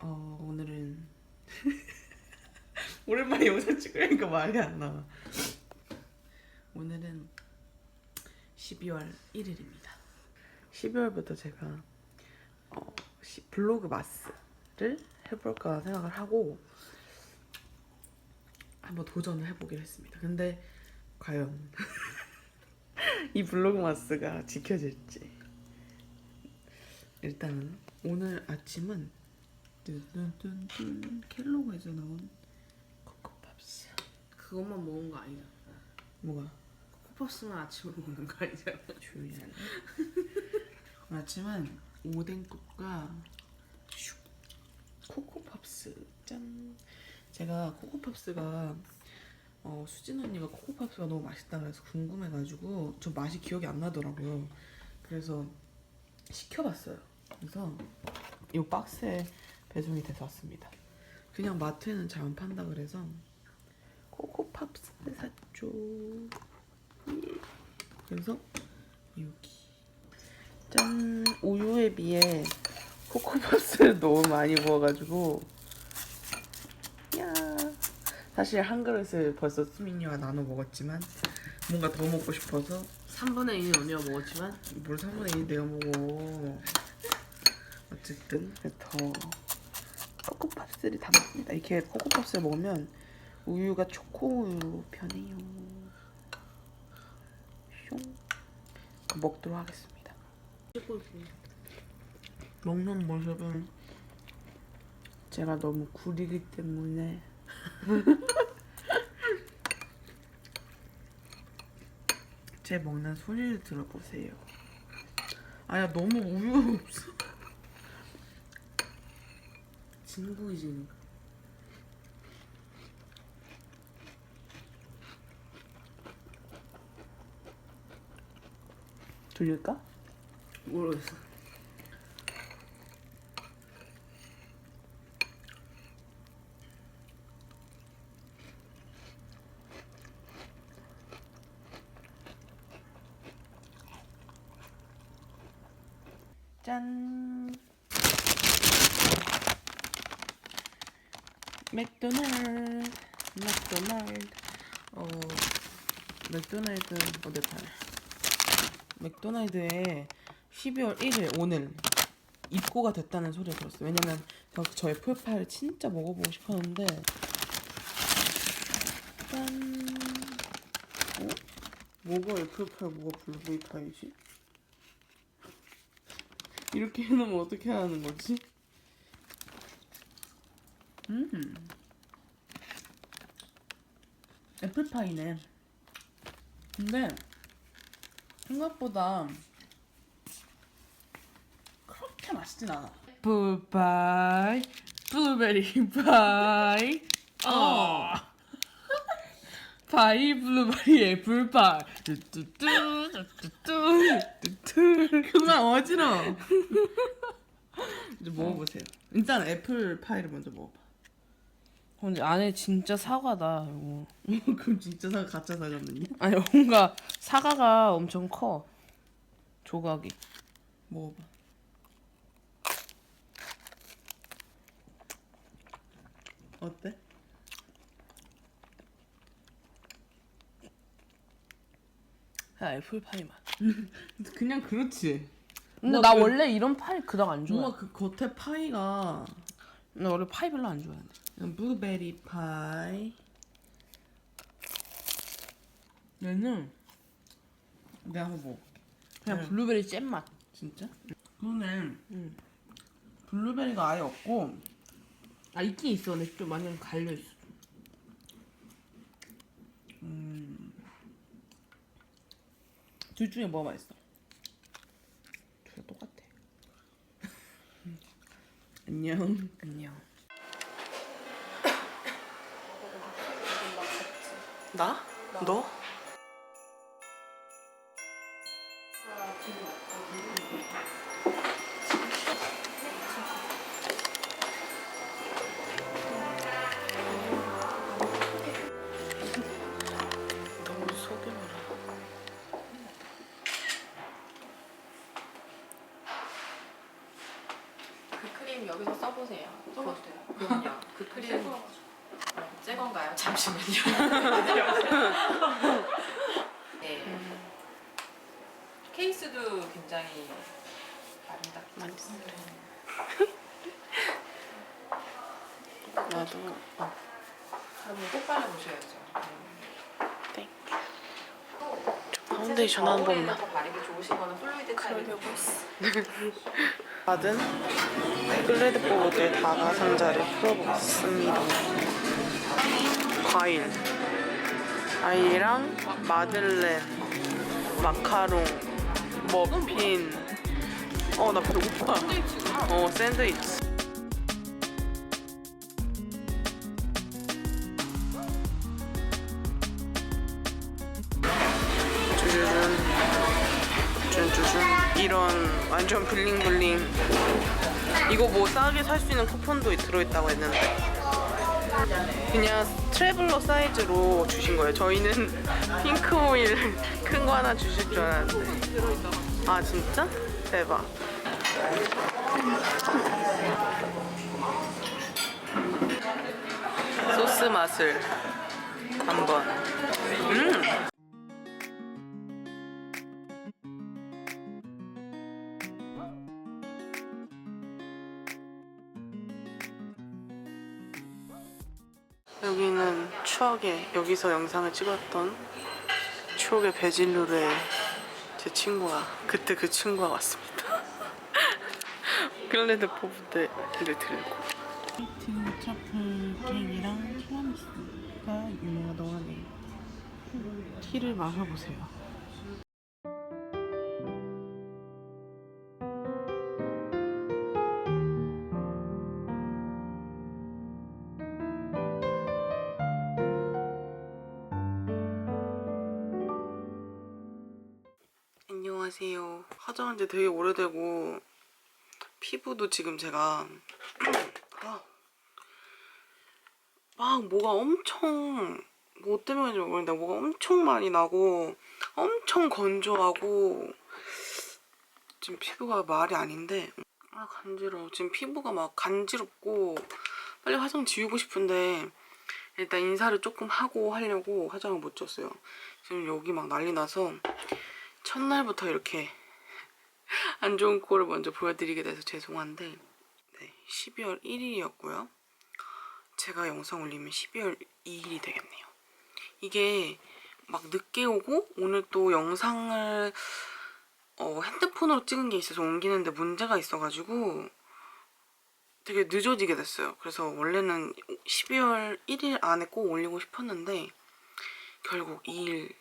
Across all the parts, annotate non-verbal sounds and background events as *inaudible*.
어, 오늘은 *laughs* 오랜만에 영상 찍으니까 말이 안 나와. 오늘은 12월 1일입니다. 12월부터 제가 어, 시- 블로그 마스를 해볼까 생각을 하고 한번 도전을 해보기로 했습니다. 근데 과연 *laughs* 이 블로그 마스가 지켜질지 일단은 오늘 아침은 뚠뚠뚠 켈로그에서 나온 코코팝스. 그것만 먹은 거 아니야. 뭐가? 코퍼스만 아침으로 먹는 거 아니잖아. 조용히 하네 아침은 오뎅국과 슉 코코팝스. 짠. 제가 코코팝스가 어, 수진 언니가 코코팝스가 너무 맛있다 그래서 궁금해가지고 저 맛이 기억이 안 나더라고요. 그래서 시켜봤어요. 그래서 이 박스에 배송이 돼서 왔습니다. 그냥 마트에는 잘 안 판다 그래서. 코코팝스를 샀죠 예. 그래서 여기. 짠. 우유에 비해 코코팝스를 *laughs* 너무 많이 부어가지고. 야. 사실 한 그릇을 벌써 수민이와 나눠 먹었지만 뭔가 더 먹고 싶어서 3분의 1은 언니가 먹었지만. 뭘 3분의 1 내가 먹어. 어쨌든 더 팝스를 담았습니다 이렇게 코코 팝스를 먹으면 우유가 초코 우유 편해요 슝 먹도록 하겠습니다. 먹는 모습은 제가 너무 구리기 때문에 *laughs* 제 먹는 소리를 들어보세요. 아야 너무 우유가 없어. 진국이지. 들릴까? 모르겠어. 짠. 맥도날드, 맥도날드. 어, 맥도날드 어디 파네? 맥도날드에 12월 1일 오늘 입고가 됐다는 소리를 들었어요. 왜냐면 저, 저 애플파이를 진짜 먹어보고 싶었는데 짠. 어? 뭐가 애플파이, 뭐가 블루베리파이지? 이렇게 해놓으면 어떻게 하는 거지? 음. 애플파이네. 근데 생각보다 그렇게 맛있진 않아. 애플파이, 블루베리 파이, 어. *laughs* 파이 블루베리 애플파이 뚜뚜뚜 뚜뚜뚜 뚜뚜 그만 어지러워 *laughs* 이제 먹어보세요 일단 애플파이를 먼저 먹어봐 근데 안에 진짜 사과다. 이거. *laughs* 그럼 진짜 사 가짜 사과는요? 아니 뭔가 사과가 엄청 커. 조각이. 먹어봐 어때? 그냥 애플파이 맛. *laughs* 그냥 그렇지 근데 나 그- 원래 이런 파이 그닥 안 좋아. 뭔가 그 겉에 파이가 나 원래 파이 별로 안 좋아하는데. 그냥 블루베리 파이 얘는 내가 한번 먹어 그냥 네. 블루베리 잼 맛. 진짜? 그러네 응. 블루베리가 아예 없고 아 있긴 있어. 근데 좀 완전 갈려 있어. 둘 중에 뭐가 맛있어? 둘 다 똑같아. 안녕. 안녕. 나? 너? 잠시만요. *laughs* 네. 케이스도 굉장히 아름답습니다. 나도 어, 그러면 꼭 발라보셔야죠. 땡. 파운데이션 한 번만. 더 바르기 좋으신 거는 플루이드 타입이고 받은 클레드보드 다가 상자를 풀어보겠습니다. 과일, 아이랑 마들렌, 마카롱, 머핀. 어, 나 배고파. 어, 샌드위치. 이런 완전 블링블링. 이거 뭐 싸게 살 수 있는 쿠폰도 들어있다고 했는데 그냥 트래블러 사이즈로 주신 거예요. 저희는 *laughs* 핑크 오일 큰 거 하나 주실 줄 알았는데 아 진짜? 대박. 소스 맛을 한번. 음. 여기는 추억의 여기서 영상을 찍었던 추억의 베질루르의 제 친구가 그때 그 친구가 왔습니다. *laughs* 클레드 포브대를 들고 팅 트러플 케이크랑 티라미수가 유명하다고 하네요. 티를 마셔보세요. 안녕하세요. 화장한 지 되게 오래되고 피부도 지금 제가 *clears throat* 아, 막 뭐가 엄청 뭐 때문인지 모르겠는데 뭐가 엄청 많이 나고 엄청 건조하고 지금 피부가 말이 아닌데 아 간지러워. 지금 피부가 막 간지럽고 빨리 화장 지우고 싶은데 일단 인사를 조금 하고 하려고 화장을 못 줬어요. 지금 여기 막 난리 나서 첫날부터 이렇게 안 좋은 꼴을 먼저 보여드리게 돼서 죄송한데 네, 12월 1일이었고요. 제가 영상 올리면 12월 2일이 되겠네요. 이게 막 늦게 오고 오늘 또 영상을 어, 핸드폰으로 찍은 게 있어서 옮기는데 문제가 있어가지고 되게 늦어지게 됐어요. 그래서 원래는 12월 1일 안에 꼭 올리고 싶었는데 결국 2일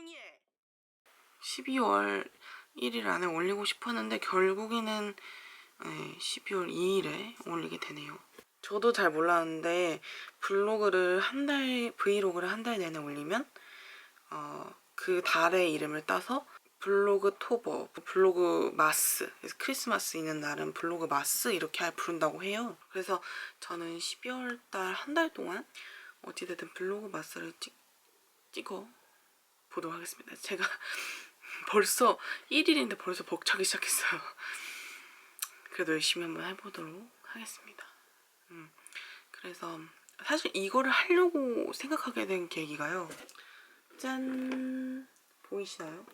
조용히 해. 12월 1일 안에 올리고 싶었는데 결국에는 네, 12월 2일에 올리게 되네요. 저도 잘 몰랐는데 블로그를 한 달, 브이로그를 한 달 내내 올리면 어, 그 달의 이름을 따서 블로그 토버, 블로그 마스, 그래서 크리스마스 있는 날은 블로그 마스 이렇게 부른다고 해요. 그래서 저는 12월 달 한 달 동안 어찌됐든 블로그 마스를 찍, 찍어 보도록 하겠습니다. 제가 벌써 1일인데 벌써 벅차기 시작했어요. *laughs* 그래도 열심히 한번 해보도록 하겠습니다. 음, 그래서 사실 이거를 하려고 생각하게 된 계기가요. 짠 보이시나요?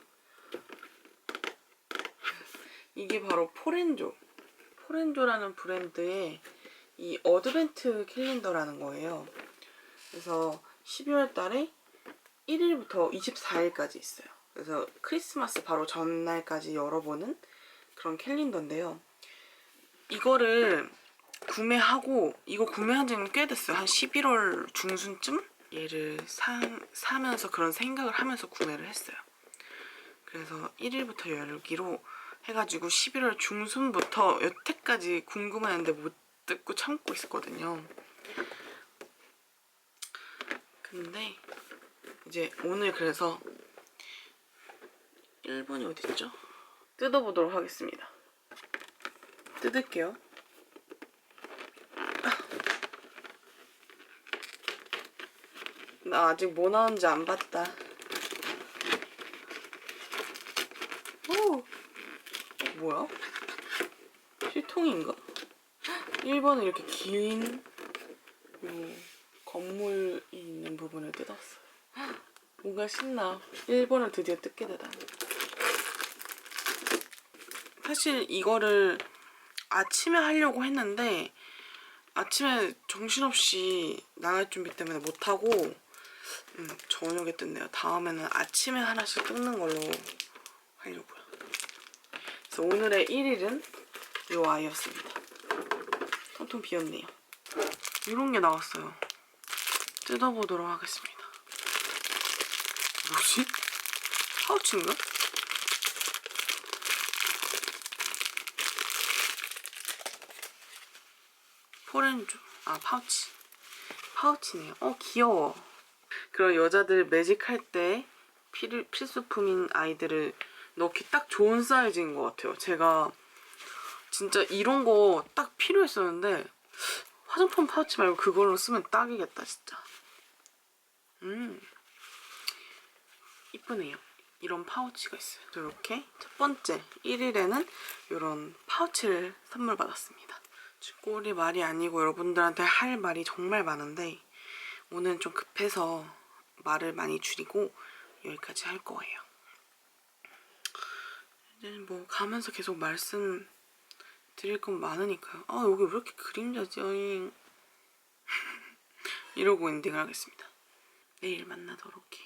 이게 바로 포렌조 포렌조라는 브랜드의 이 어드벤트 캘린더라는 거예요. 그래서 12월 달에 1일부터 24일까지 있어요. 그래서 크리스마스 바로 전날까지 열어보는 그런 캘린더인데요. 이거를 구매하고 이거 구매한 지는 꽤 됐어요. 한 11월 중순쯤 얘를 사, 사면서 그런 생각을 하면서 구매를 했어요. 그래서 1일부터 열기로 해가지고 11월 중순부터 여태까지 궁금했는데 못 듣고 참고 있었거든요. 근데 이제 오늘 그래서 1번이 어딨죠? 뜯어보도록 하겠습니다. 뜯을게요. 나 아직 뭐 나온지 안 봤다. 오! 뭐야? 필통인가? 1번은 이렇게 긴요 건물이 있는 부분을 뜯었어요. 뭔가 신나. 1번을 드디어 뜯게 되다니. 사실 이거를 아침에 하려고 했는데 아침에 정신없이 나갈 준비 때문에 못하고 음, 저녁에 뜯네요. 다음에는 아침에 하나씩 뜯는 걸로 하려고요. 그래서 오늘의 1일은 요 아이였습니다. 텅텅 비었네요. 이런 게 나왔어요. 뜯어보도록 하겠습니다. 뭐지? 파우치인가? 포렌조. 아, 파우치. 파우치네요. 어, 귀여워. 그런 여자들 매직할 때 필, 필수품인 아이들을 넣기 딱 좋은 사이즈인 것 같아요. 제가 진짜 이런 거 딱 필요했었는데 화장품 파우치 말고 그걸로 쓰면 딱이겠다, 진짜. 음. 이쁘네요. 이런 파우치가 있어요. 이렇게 첫 번째 1일에는 이런 파우치를 선물 받았습니다. 꼴이 말이 아니고 여러분들한테 할 말이 정말 많은데 오늘 좀 급해서 말을 많이 줄이고 여기까지 할 거예요. 이제 뭐 가면서 계속 말씀 드릴 건 많으니까요. 아 여기 왜 이렇게 그림자지? *laughs* 이러고 엔딩을 하겠습니다. 내일 만나도록 해요.